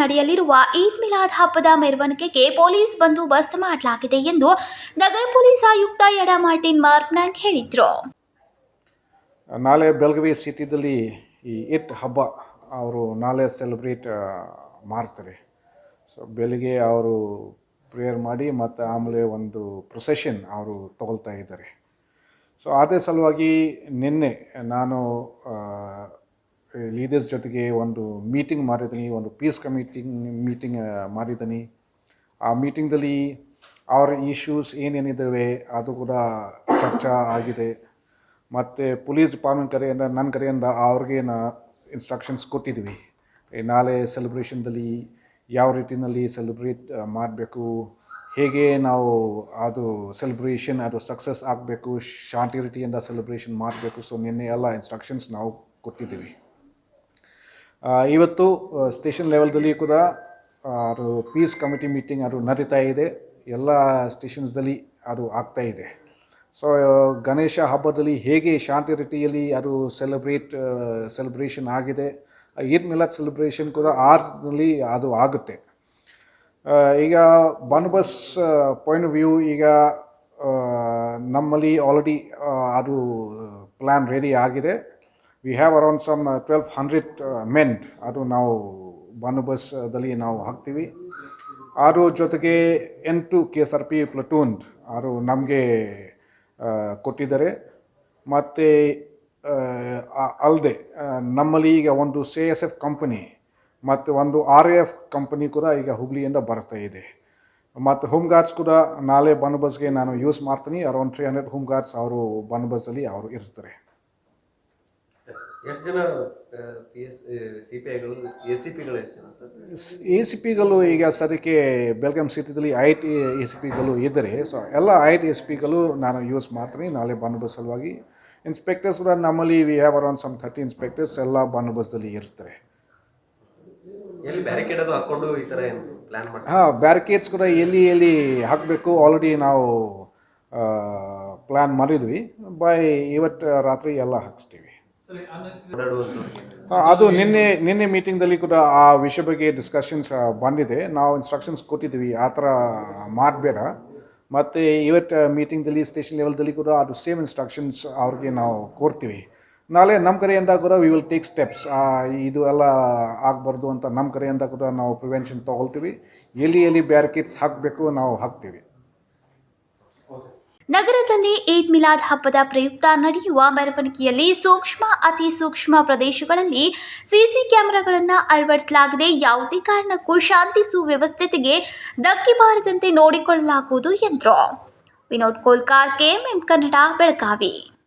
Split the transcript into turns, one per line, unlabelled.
ನಡೆಯಲಿರುವ ಈದ್ ಮಿಲಾದ್ ಹಬ್ಬದ ಮೆರವಣಿಗೆಗೆ ಪೊಲೀಸ್ ಬಂದೋಬಸ್ತ್ ಮಾಡಲಾಗಿದೆ ಎಂದು ನಗರ ಪೊಲೀಸ್ ಆಯುಕ್ತ ಯಡ ಮಾರ್ಟಿನ್ ಮಾರ್ಕ್ನಾಗ್ ಹೇಳಿದ್ರು.
ನಾಳೆ ಬೆಳಗಾವಿ ಸಿಟಿದಲ್ಲಿ ಈ ಇಟ್ ಹಬ್ಬ ಅವರು ನಾಳೆ ಸೆಲೆಬ್ರೇಟ್ ಮಾಡ್ತಾರೆ. ಸೊ ಬೆಳಿಗ್ಗೆ ಅವರು ಪ್ರೇಯರ್ ಮಾಡಿ ಮತ್ತು ಆಮೇಲೆ ಒಂದು ಪ್ರೊಸೆಷನ್ ಅವರು ತಗೊಳ್ತಾ ಇದ್ದಾರೆ. ಸೊ ಅದೇ ಸಲುವಾಗಿ ನಿನ್ನೆ ನಾನು ಲೀಡರ್ಸ್ ಜೊತೆಗೆ ಒಂದು ಮೀಟಿಂಗ್ ಮಾಡಿದ್ದೀನಿ, ಒಂದು ಪೀಸ್ ಕಮಿಟಿಂಗ್ ಮೀಟಿಂಗ್ ಮಾಡಿದ್ದೀನಿ. ಆ ಮೀಟಿಂಗ್ದಲ್ಲಿ ಅವರ ಇಶ್ಯೂಸ್ ಏನೇನಿದ್ದಾವೆ ಅದು ಕೂಡ ಚರ್ಚಾ ಆಗಿದೆ. ಮತ್ತು ಪೊಲೀಸ್ ಡಿಪಾರ್ಟ್ಮೆಂಟ್ ಕರೆಯಿಂದ ನನ್ನ ಕರೆಯಿಂದ ಅವ್ರಿಗೆ ನಾ ಇನ್ಸ್ಟ್ರಕ್ಷನ್ಸ್ ಕೊಟ್ಟಿದ್ವಿ ನಾಳೆ ಸೆಲೆಬ್ರೇಷನ್ದಲ್ಲಿ ಯಾವ ರೀತಿಯಲ್ಲಿ ಸೆಲೆಬ್ರೇಟ್ ಮಾಡಬೇಕು, ಹೇಗೆ ನಾವು ಅದು ಸೆಲೆಬ್ರೇಷನ್ ಅದು ಸಕ್ಸಸ್ ಆಗಬೇಕು ಶಾಂತಿ ರೀತಿಯಿಂದ ಸೆಲೆಬ್ರೇಷನ್ ಮಾಡಬೇಕು, ಸೊ ನಿನ್ನೆ ಎಲ್ಲ ಇನ್ಸ್ಟ್ರಕ್ಷನ್ಸ್ ನಾವು ಕೊಟ್ಟಿದ್ದೀವಿ. ಇವತ್ತು ಸ್ಟೇಷನ್ ಲೆವೆಲ್ದಲ್ಲಿ ಕೂಡ ಅದು ಪೀಸ್ ಕಮಿಟಿ ಮೀಟಿಂಗ್ ಅದು ನಡೀತಾ ಇದೆ. ಎಲ್ಲ ಸ್ಟೇಷನ್ಸ್ದಲ್ಲಿ ಅದು ಆಗ್ತಾ ಇದೆ. ಸೊ ಗಣೇಶ ಹಬ್ಬದಲ್ಲಿ ಹೇಗೆ ಶಾಂತಿ ರೀತಿಯಲ್ಲಿ ಅದು ಸೆಲೆಬ್ರೇಟ್ ಸೆಲೆಬ್ರೇಷನ್ ಆಗಿದೆ. ಈದ್ ಸೆಲೆಬ್ರೇಷನ್ ಕೂಡ ಆರ್ನಲ್ಲಿ ಅದು ಆಗುತ್ತೆ. ಈಗ ಬನ್ಬಸ್ ಪಾಯಿಂಟ್ ಆಫ್ ವ್ಯೂ ಈಗ ನಮ್ಮಲ್ಲಿ ಆಲ್ರೆಡಿ ಅದು ಪ್ಲ್ಯಾನ್ ರೆಡಿ ಆಗಿದೆ. We have around some twelve hundred men ಅದು ನಾವು ಬಂದೋಬಸ್ದಲ್ಲಿ ನಾವು ಹಾಕ್ತೀವಿ. ಅದ್ರ ಜೊತೆಗೆ ಎಂಟು K S R P platoon ಅದು ನಮಗೆ ಕೊಟ್ಟಿದ್ದಾರೆ. ಮತ್ತು ಅಲ್ಲದೆ ನಮ್ಮಲ್ಲಿ ಈಗ ಒಂದು ಸಿ ಎಸ್ ಎಫ್ ಕಂಪನಿ ಮತ್ತು ಒಂದು ಆರ್ ಎಫ್ ಕಂಪನಿ ಕೂಡ ಈಗ ಹುಬ್ಳಿಯಿಂದ ಬರ್ತಾ ಇದೆ. ಮತ್ತು ಹೋಮ್ ಗಾರ್ಡ್ಸ್ ಕೂಡ ನಾಳೆ ಬಂದೋಬಸ್ಗೆ ನಾನು ಯೂಸ್ ಮಾಡ್ತೀನಿ. Around three hundred home guards ಅವರು ಬಂದೋಬಸ್ಸಲ್ಲಿ ಅವರು ಇರ್ತಾರೆ.
ಎಷ್ಟು ಜನ ಸಿ ಪಿ ಐಗಳು ಎಸ್ ಸಿ ಪಿಗಳು ಎಷ್ಟು ಜನ ಸರ್?
ಎ ಸಿ ಪಿಗಳು ಈಗ ಸದ್ಯಕ್ಕೆ ಬೆಳಗಾಂ ಸಿಟಿದಲ್ಲಿ ಐ ಟಿ ಎ ಸಿ ಪಿಗಳು ಇದ್ದರೆ ಸೊ ಎಲ್ಲ ಐ ಟಿ ಎ ಸಿ ಪಿಗಳು ನಾನು ಯೂಸ್ ಮಾಡ್ತೀನಿ ನಾಳೆ ಬಂದೋಬಸ್ತ್ ಸಲುವಾಗಿ. ಇನ್ಸ್ಪೆಕ್ಟರ್ಸ್ ಕೂಡ ನಮ್ಮಲ್ಲಿ we have around some thirty inspectors ಎಲ್ಲ ಬಂದೋಬಸ್ತಲ್ಲಿ ಇರ್ತಾರೆ.
ಎಲ್ಲಿ ಬ್ಯಾರಿಕೇಡ್ ಅದು ಹಾಕೊಂಡು ಈ ಥರ ಏನು ಪ್ಲಾನ್ ಮಾಡಿ
ಹಾಂ ಬ್ಯಾರಿಕೇಡ್ಸ್ ಕೂಡ ಎಲ್ಲಿ ಎಲ್ಲಿ ಹಾಕಬೇಕು ಆಲ್ರೆಡಿ ನಾವು ಪ್ಲ್ಯಾನ್ ಮಾಡಿದ್ವಿ. ಬೈ ಇವತ್ತು ರಾತ್ರಿ ಎಲ್ಲ ಹಾಕಿಸ್ತೀವಿ. ಅದು ನಿನ್ನೆ ನಿನ್ನೆ ಮೀಟಿಂಗ್ದಲ್ಲಿ ಕೂಡ ಆ ವಿಷಯ ಬಗ್ಗೆ ಡಿಸ್ಕಷನ್ಸ್ ಬಂದಿದೆ. ನಾವು ಇನ್ಸ್ಟ್ರಕ್ಷನ್ಸ್ ಕೊಟ್ಟಿದ್ದೀವಿ. ಆ ಥರ ಮಾಡಬೇಡ. ಮತ್ತು ಇವತ್ತು ಮೀಟಿಂಗ್ದಲ್ಲಿ ಸ್ಟೇಷನ್ ಲೆವೆಲ್ದಲ್ಲಿ ಕೂಡ ಅದು ಸೇಮ್ ಇನ್ಸ್ಟ್ರಕ್ಷನ್ಸ್ ಅವ್ರಿಗೆ ನಾವು ಕೊಡ್ತೀವಿ. ನಾಳೆ ನಮ್ಮ ಕಡೆಯಿಂದ ಕೂಡ ವಿ ವಿಲ್ ಟೇಕ್ ಸ್ಟೆಪ್ಸ್ ಇದು ಎಲ್ಲ ಆಗಬಾರ್ದು ಅಂತ ನಮ್ಮ ಕಡೆಯಿಂದ ಕೂಡ ನಾವು ಪ್ರಿವೆನ್ಷನ್ ತೊಗೊಳ್ತೀವಿ. ಎಲ್ಲಿ ಎಲ್ಲಿ ಬ್ಯಾರಿಕೇಡ್ಸ್ ಹಾಕಬೇಕು ನಾವು ಹಾಕ್ತೀವಿ.
ನಗರದಲ್ಲಿ ಈದ್ ಮಿಲಾದ್ ಹಬ್ಬದ ಪ್ರಯುಕ್ತ ನಡೆಯುವ ಮೆರವಣಿಗೆಯಲ್ಲಿ ಸೂಕ್ಷ್ಮ, ಅತಿ ಸೂಕ್ಷ್ಮ ಪ್ರದೇಶಗಳಲ್ಲಿ ಸಿಸಿ ಕ್ಯಾಮೆರಾಗಳನ್ನು ಅಳವಡಿಸಲಾಗಿದೆ ಯಾವುದೇ ಕಾರಣಕ್ಕೂ ಶಾಂತಿ ಸುವ್ಯವಸ್ಥೆಗೆ ಧಕ್ಕೆ ಬಾರದಂತೆ ನೋಡಿಕೊಳ್ಳಲಾಗುವುದು ಎಂದರು. ವಿನೋದ್ ಕೋಲ್ಕಾರ್, ಕೆಎಂಎಂ ಕನ್ನಡ, ಬೆಳಗಾವಿ.